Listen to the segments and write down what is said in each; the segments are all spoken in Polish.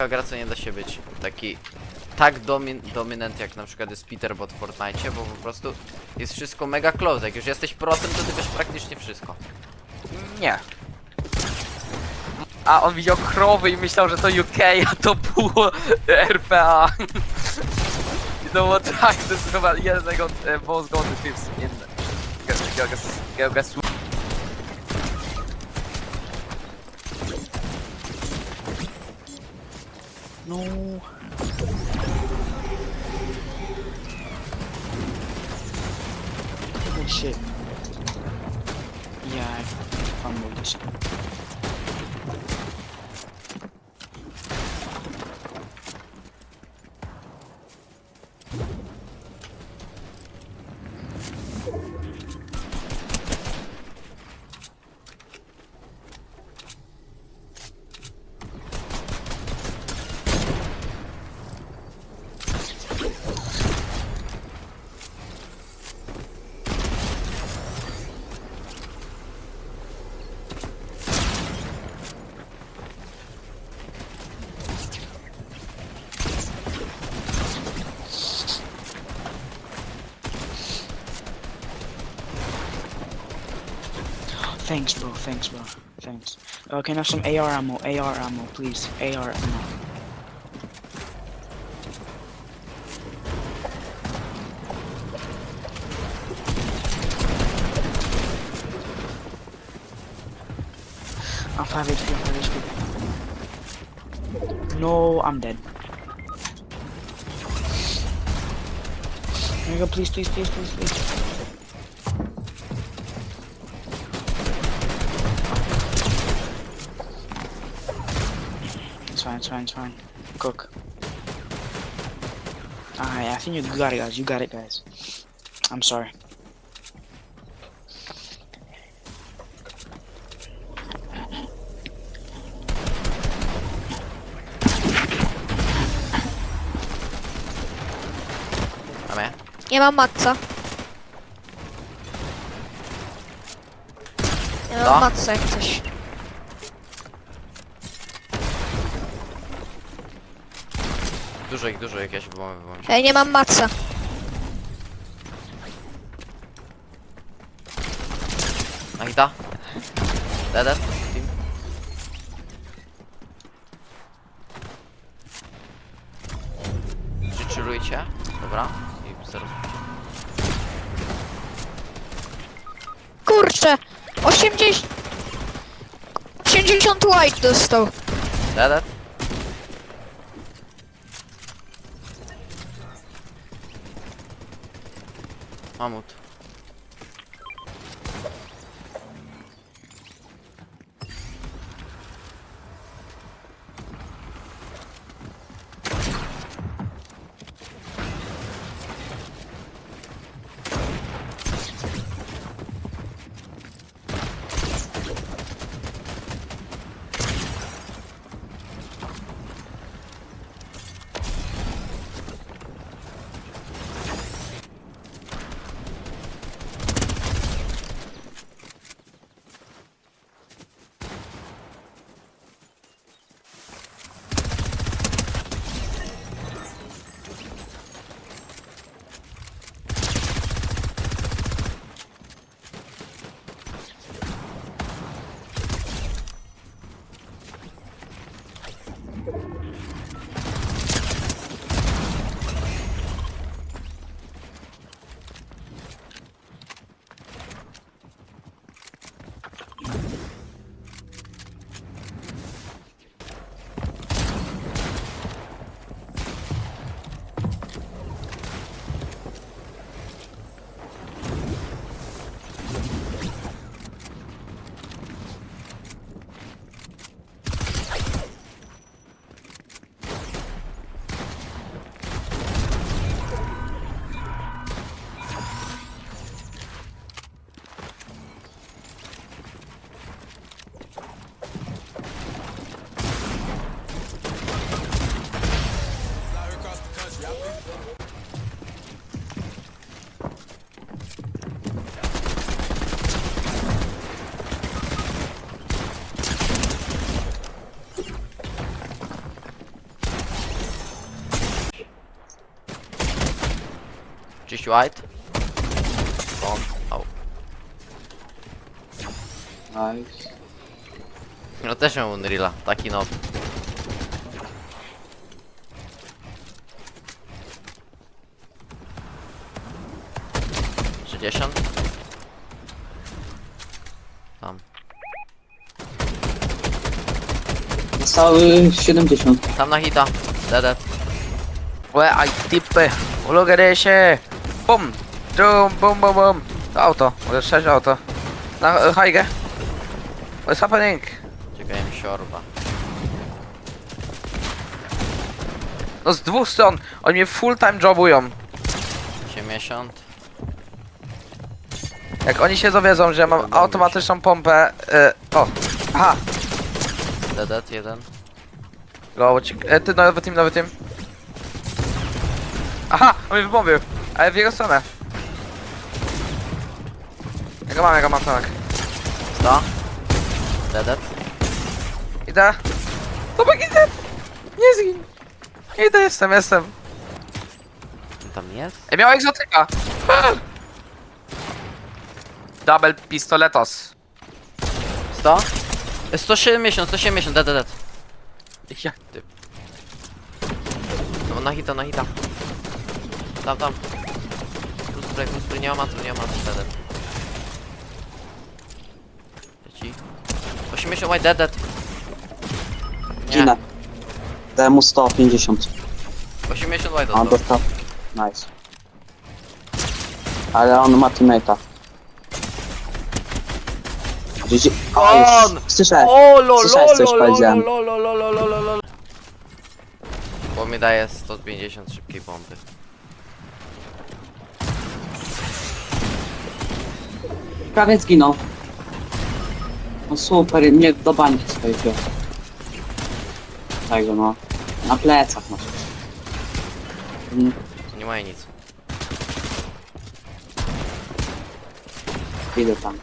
taka gra, co nie da się być taki tak domin dominant jak na przykład jest Peterbot w Fortnite, bo po prostu jest wszystko mega close. Jak już jesteś protem, to ty wiesz praktycznie wszystko. Nie. A on widział krowy i myślał, że to UK, a to było RPA. To było tak, to jest chyba jeden z jego e, most goty tips in Geogas... Geogas... No. Thanks, bro. Thanks, bro. Thanks. Uh, can I have some AR ammo? AR ammo, please. AR ammo. I'm 5 HP, I'm 5 HP. No, I'm dead. Here you go, please, please, please, please, please. Fine, it's fine, it's fine. Cook. Alright, I think you got it, guys. You got it, guys. I'm sorry. Mamy? Nie mam matca. Nie mam No. matca Dużo ich, dużo jakieś było. było. Ej, nie mam matca. Magda? Dead? Team? Chillujcie. Dobra. I zaraz. Kurczę! 80... 80 white dostał. Dead? Mammut. White. On. Au. Nice. No też miał Unreala, taki no. Sześćdziesiąt. Tam. Zostały 70. Tam na hita. Dead. Typy. Ulogery się. Bum. Bum, bum, bum, bum. To auto. Może sześć auto. Na e, hajgę. What's happening? Czekaj mi siorba. No z dwóch stron. Oni mnie full time jobują. 80. Jak oni się dowiedzą, że mam automatyczną pompę. E, o. Aha. Dead jeden. Go, uciek- e, ty nowy team, nowy team. Aha, on mnie wybombił. Ale w jego stronę. Ja go mam, ja go mam, tak. 100. Dead. Idę. Tomek, idę! Nie zgin. Idę, jestem, jestem. On tam jest? Ej, miał egzotyka. Double pistoletos. 100. 170, 170, dead, dead. Ja, No na hita, na hita. Tam, tam. Spray, full spray, nie ma matu, nie ma matu, dead, dead. Leci. 80 white, dead, dead. Nie, Ginę. Dałem mu 150. 80 white A on dostał. dostał. Nice. Ale on ma teammate'a. GG. O, On! jest. Słyszałem. O, lo, Słyszałeś, powiedziałem. Bo mi daje 150 szybkiej pompy. Prawie zginął. No super, mnie do bańki swojej wziął. Tego no. Na plecach masz. Mm, To nie ma nic. Idę tam.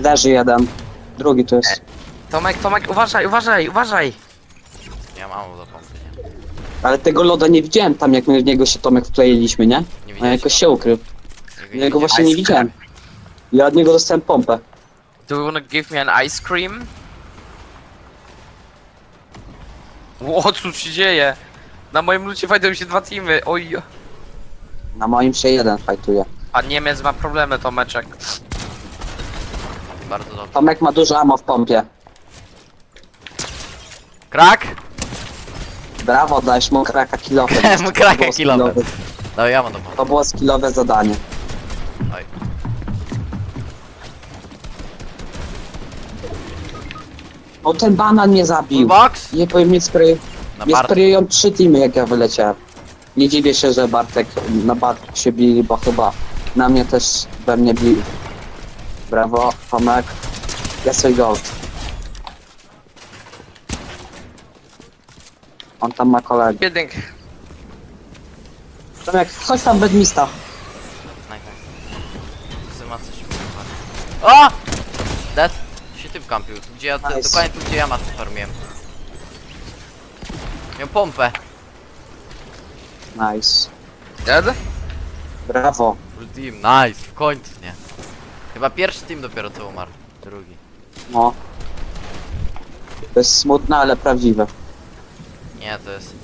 Leży jeden. Drugi tu jest. Tomek, Tomek, uważaj, uważaj, uważaj. Nie mam ammo do nie? Ale tego loda nie widziałem tam, jak my w niego się Tomek wkleiliśmy, nie? Nie widziałeś jakoś się ukrył. Ja go właśnie nie widziałem. Ja od niego dostałem pompę. Do you wanna give me an ice cream? Ło, co tu się dzieje? Na moim lucie fajdują się dwa teamy, oj. Na moim się jeden fajtuje. A Niemiec ma problemy, Tomeczek. Bardzo dobrze. Tomek ma dużo ammo w pompie. Krak! Brawo, dajesz mu kraka kilowe. Mu kraka To było kilowe. skillowe- No ja mam. To było skillowe zadanie. Oj. O, ten banan mnie zabił. Box! Nie powiem, mnie spray... Na Mnie bar... sprayują trzy teamy, jak ja wyleciałem. Nie dziwię się, że Bartek na Bartek się bili, bo chyba na mnie też we mnie bili. Brawo, Tomek. Yes, we gold. On tam ma kolegę. Biednik. Tomek, chodź tam bedmista. Nice. Syma coś kurwa. O! Dead? Się typ kampił. Tu, Gdzie ja, Nice. dokładnie tu gdzie ja macę farmiłem. Miał pompę. Nice. Dead? Brawo. Full team, nice, w końcu, nie. Chyba pierwszy team dopiero co umarł. Drugi. No. To jest smutne, ale prawdziwe. Nie, to jest...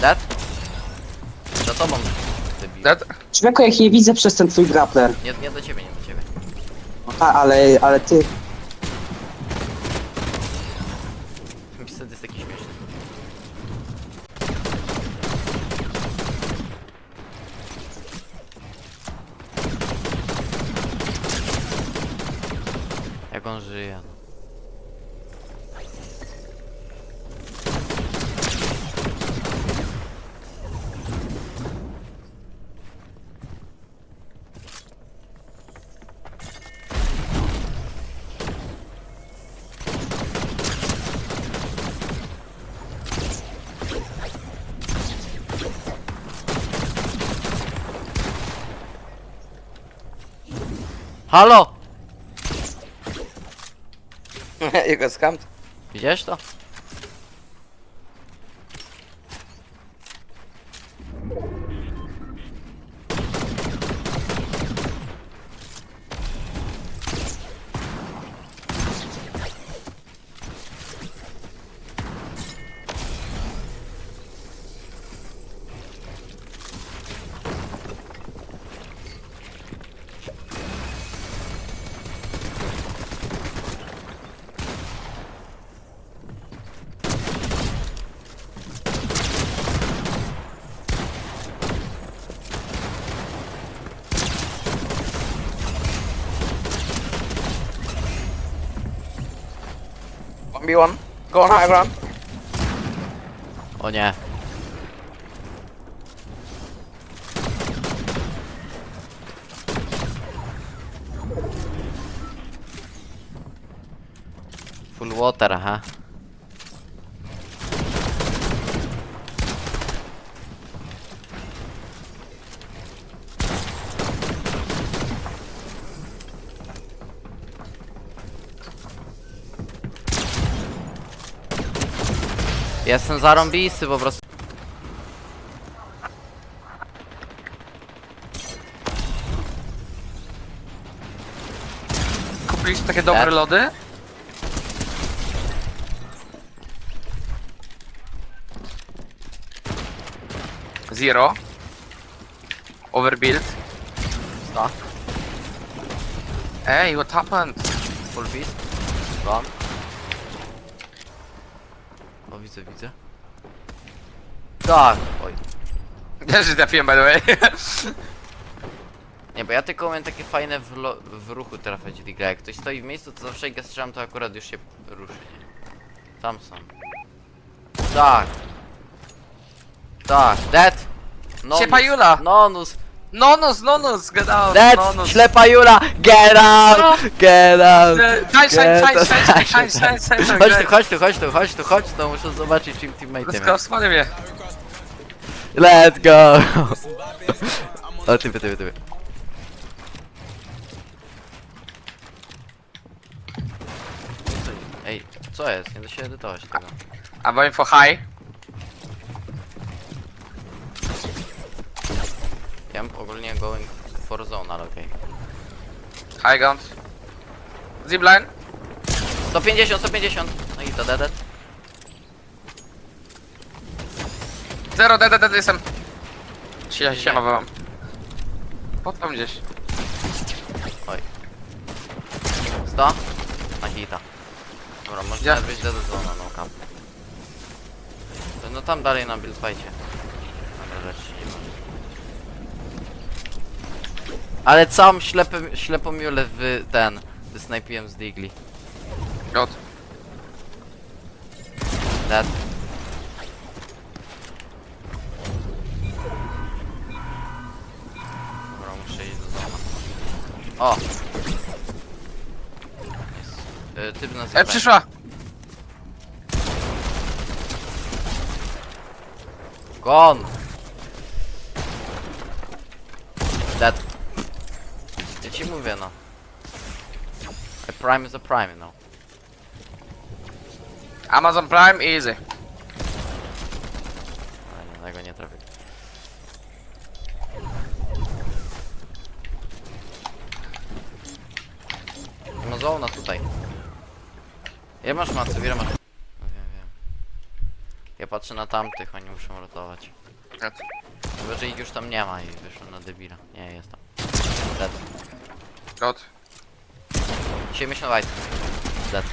Dead? Za tobą. Debil. Dead? Człowieku, jak nie widzę przez ten twój grappler. Nie, nie do ciebie, nie do ciebie. No tak, ale, ale ty... Wtedy jest taki śmieszny. Jak on żyje? Halo! Jego skant. Widziałeś to? One v one. Go on high ground. O nie. Full water, aha. Jestem zarąbisty po prostu. Kupiliście takie dobre Tak. lody? Zero. Overbuild. Co? Ej, what happened? Full beast. Gone. O, widzę. Tak! Oj. Też trafiłem by the way. Nie, bo ja tylko mam takie fajne w, lo- w ruchu trafiać diga. Jak ktoś stoi w miejscu, to zawsze jak ja strzelam, to akurat już się ruszy, nie? Tam są. Tak! Tak, dead! Ślepa Jula! Nonus! Nonus, nonus, get out, Dead! nonus. Ślepa Jula! Get out! Get out! Tańcz, tańcz, Get tańcz, tańcz, tańcz, tańcz, Chodź tu, chodź tu, chodź tu, chodź tu, chodź tu, muszę zobaczyć czym teammate Let's jest. go, spadnie mnie. Let's go! O, typy, typy, typy. Ej, co jest? Nie da się edytować tego. I'm going for high. Ja mam ogólnie going for zone, ale okej. High ground. Zipline. 150, 150! No i to dead. Zero, dead, dead, jestem. Sie- Siema wam. Pod tam gdzieś. 100? Na hita. Dobra, może Gdzie? nawet być dead zona, no kam. No tam dalej na build fightie. Dobra, rzecz nie ma. Ale całą ślepy, ślepą miulę w ten, wysnajpiłem z Digli. God. Dead. Dobra, muszę iść do zona. O! Jest. Y, typ na E, przyszła. Gone! Dead. Ja ci mówię no. A prime is a prime, no. Amazon Prime, easy. Ale nie, tego nie trafię. No zona tutaj. Ile masz macy? Ile masz? No wiem, wiem. Ja patrzę na tamtych, oni muszą ratować. Chyba, że ich już tam nie ma i wyszło na debila. Nie, jest tam. Dead. God. 70 white. Dead.